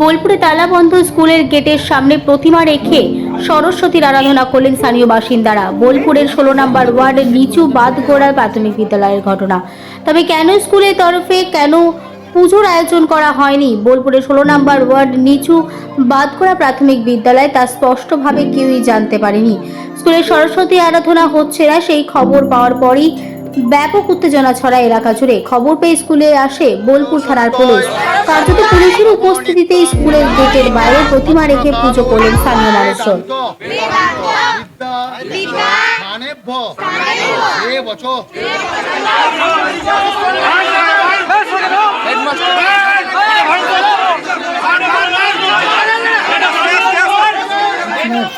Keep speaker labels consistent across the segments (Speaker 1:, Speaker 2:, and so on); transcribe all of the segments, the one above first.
Speaker 1: বোলপুরে তালাবন্ধ স্কুলের গেটের সামনে প্রতিমা রেখে সরস্বতীর আরাধনা করলেন স্থানীয় বাসিন্দারা। বোলপুরের ষোলো নম্বর ওয়ার্ডের নিচু বাদগোড়ার প্রাথমিক বিদ্যালয়ের ঘটনা। তবে কেন স্কুলের তরফে, কেন পুজোর আয়োজন করা হয়নি? বোলপুরের ষোলো নম্বর ওয়ার্ড নিচু বাদগোড়া প্রাথমিক বিদ্যালয় তা স্পষ্টভাবে কেউই জানতে পারেনি। স্কুলের সরস্বতী আরাধনা হচ্ছে না, সেই খবর পাওয়ার পরই ব্যাপক উত্তেজনা ছড়ায় এলাকা জুড়ে। খবর পেয়ে স্কুলে আসে বোলপুর থানার পুলিশ। কার্যত পুলিশের উপস্থিতিতে স্কুলের গেটের বাইরে প্রতিমা রেখে পুজো করলেন স্থানীয় মানুষজন।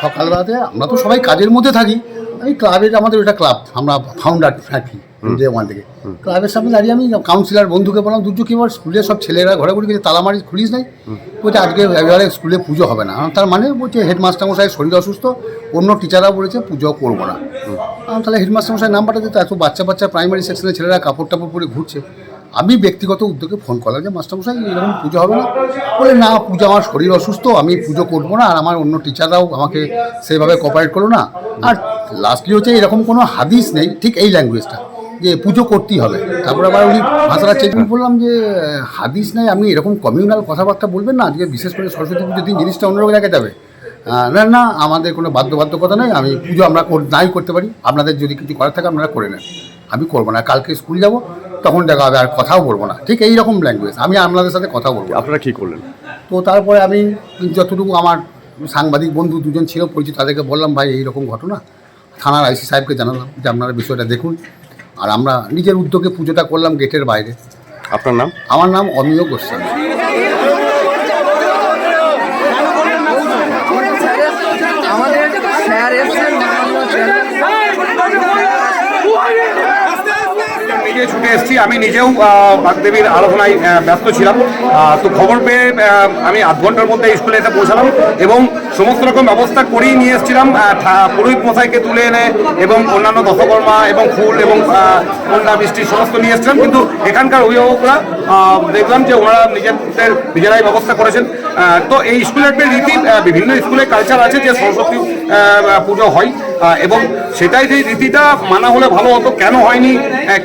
Speaker 2: সকালবেলাতে আমরা তো সবাই কাজের মধ্যে থাকি। এই ক্লাবের আমাদের ওটা ক্লাব আমরা ফাউন্ডার থাকি ডে ওয়ান থেকে। ক্লাবের সামনে দাঁড়িয়ে আমি কাউন্সিলার বন্ধুকে বললাম দুটো কি বল? স্কুলে সব ছেলেরা ঘরে ঘুরে তালা মারি খুলিস নাই? বলছে আজকে এবারে স্কুলে পুজো হবে না। তার মানে বলছে হেডমাস্টার মশাই শরীর অসুস্থ অন্য টিচাররা বলেছে পুজো করব না। তাহলে হেডমাস্টার মশাই নাম্বারটা দিতে এত বাচ্চা বাচ্চা প্রাইমারি সেকশনের ছেলেরা কাপড় টাপড় পরে ঘুরছে আমি ব্যক্তিগত উদ্যোগে ফোন করলাম যে, মাস্টারমশাই, এরকম পুজো হবে না? বলে, না, পুজো আমার শরীর অসুস্থ, আমি পুজো করব না, আর আমার অন্য টিচাররাও আমাকে সেভাবে কোপারেট করল না। আর লাস্টলি হচ্ছে, এরকম কোনো হাদিস নেই, ঠিক এই ল্যাঙ্গুয়েজটা যে পুজো করতেই হবে। তারপর আবার উনি ভাষাটা চেঞ্জ করে বললাম যে, হাদিস নেই, আপনি এরকম কমিউনাল কথাবার্তা বলবেন না, আজকে বিশেষ করে সরস্বতী পুজোর দিন জিনিসটা অন্যরকম জায়গায় যাবে। না না, আমাদের কোনো বাধ্যবাধকতা নেই, আমি পুজো আমরা নাই করতে পারি। আপনাদের যদি কিছু করার থাকে, আপনারা করে নেন। আমি করব না। কালকে স্কুল যাব তখন দেখা হবে আর কথাও বলব না। ঠিক এই রকম ল্যাঙ্গুয়েজ আমি আপনাদের সাথে কথা বলব না।
Speaker 3: আপনারা কি করলেন?
Speaker 2: তো তারপরে আমি যতটুকু আমার সাংবাদিক বন্ধু দুজন ছিল পরিচিত তাদেরকে বললাম ভাই এই রকম ঘটনা। থানার আইসি সাহেবকে জানালাম যে আপনারা বিষয়টা দেখুন। আর আমরা নিজের উদ্যোগে পুজোটা করলাম গেটের বাইরে।
Speaker 3: আপনার নাম?
Speaker 2: আমার নাম অমিয় গোস্বামী
Speaker 4: আমাদের স্যার এসছেন মাননীয় চেয়ারম্যান
Speaker 5: নিজে এসেছি। আমি নিজেও বাগদেবীর আলোচনায় ব্যস্ত ছিলাম। তো খবর পেয়ে আমি আধ ঘণ্টার মধ্যে স্কুলে এসে পৌঁছালাম এবং সমস্ত রকম ব্যবস্থা করেই নিয়ে এসেছিলাম। পুরোহিত মশাইকে তুলে এনে এবং অন্যান্য দশকর্মা এবং ফুল এবং আহ, বৃষ্টি সমস্ত নিয়ে এসেছিলাম। কিন্তু এখানকার অভিভাবকরা দেখলাম যে ওনারা নিজেদের নিজেরাই ব্যবস্থা করেছেন। তো এই স্কুলের রীতি বিভিন্ন স্কুলে কালচার আছে যে সরস্বতী পুজো হয় এবং সেটাই যে রীতিটা মানা হলে ভালো হতো, কেন হয়নি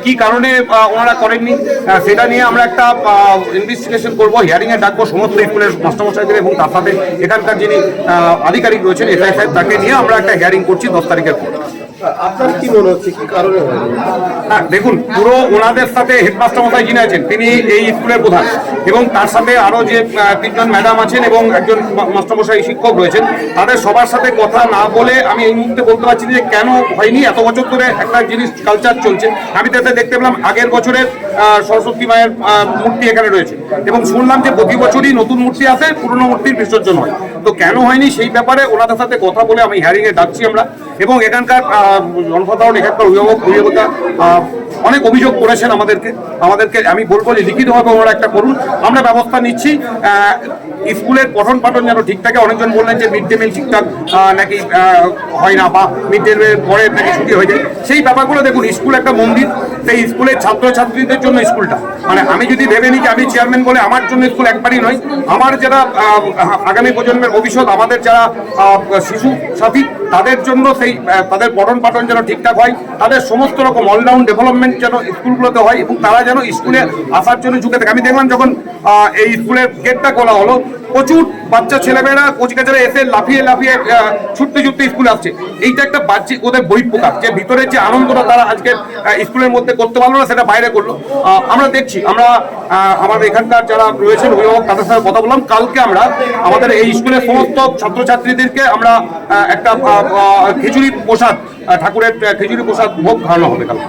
Speaker 5: কি কারণে ওনারা করেননি সেটা নিয়ে আমরা একটা ইনভেস্টিগেশন করব হিয়ারিং এ ডাকবো সমস্ত স্কুলের মাস্টারমশাইদের এবং তার সাথে এখানকার যিনি আধিকারিক রয়েছেন এসআই সাহেব, তাকে নিয়ে আমরা একটা হিয়ারিং করছি দশ তারিখের পর। দেখুন, পুরো ওনাদের সাথে হেডমাস্টার মশাই যিনি আছেন, তিনি এই স্কুলের প্রধান। এবং তার সাথে যে তিনজন ম্যাডাম আছেন এবং একজন মাস্টারমশাই শিক্ষক রয়েছেন, তাদের সবার সাথে কথা না বলে আমি এই মুহূর্তে বলতে পারছি যে কেন হয়নি, এত বছর ধরে একটা জিনিস কালচার চলছে। আমি তাতে দেখতে পেলাম আগের বছরের সরস্বতী মায়ের মূর্তি এখানে রয়েছে। এবং শুনলাম যে প্রতি বছরই নতুন মূর্তি আসে, পুরনো মূর্তির বিসর্জন হয়। তো কেন হয়নি সেই ব্যাপারে ওনাদের সাথে কথা বলে আমি হ্যারিংয়ে ডাকছি আমরা। এবং এখানকার জনসাধারণ, এখানকার অভিভাবক অভিভাবকরা অনেক অভিযোগ করেছেন আমাদেরকে। আমাদেরকে আমি বলব যে লিখিতভাবে ওনারা একটা করুন। আমরা ব্যবস্থা নিচ্ছি। স্কুলের পঠন পাঠন যেন ঠিক থাকে। অনেকজন বললেন যে মিড ডে মিল ঠিকঠাক নাকি হয় না বা মিড ডে মিলের পরে নাকি ছুটি হয়ে যায়। সেই ব্যাপারগুলো দেখুন, স্কুল একটা মন্দির, সেই স্কুলের ছাত্রছাত্রীদের জন্য স্কুলটা। মানে আমি যদি ভেবে নিই যে আমি চেয়ারম্যান বলে আমার জন্য স্কুল একবারই নয়, আমার যারা আগামী প্রজন্মের ভবিষ্যৎ, আমাদের যারা শিশু, সাথী, তাদের জন্য সেই তাদের পঠন পাঠন যেন ঠিকঠাক হয়, তাদের সমস্ত রকম অলরাউন্ড ডেভেলপমেন্ট যেন স্কুলগুলোতে হয় এবং তারা যেন স্কুলে আসার জন্য ঝুঁকে থাকে। আমি দেখলাম যখন এই স্কুলের গেটটা খোলা হলো প্রচুর বাচ্চা ছেলেমেয়েরা কচিকাচারা এসে লাফিয়ে লাফিয়ে ছুটতে ছুটতে স্কুলে আসছে। এইটা একটা বাহ্যিক ওদের বই প্রকাশ যে ভিতরের যে আনন্দটা তারা আজকে স্কুলের মধ্যে করতে পারল না, সেটা বাইরে করল। আমরা দেখছি, আমরা আমাদের এখানকার যারা রয়েছেন অভিভাবক, তাদের সাথে কথা বললাম। কালকে আমরা আমাদের এই স্কুলের সমস্ত ছাত্রছাত্রীদেরকে আমরা একটা খিচুড়ি প্রসাদ ঠাকুরের খিচুড়ি প্রসাদ ভোগ খাওয়ানো হবে কালকে।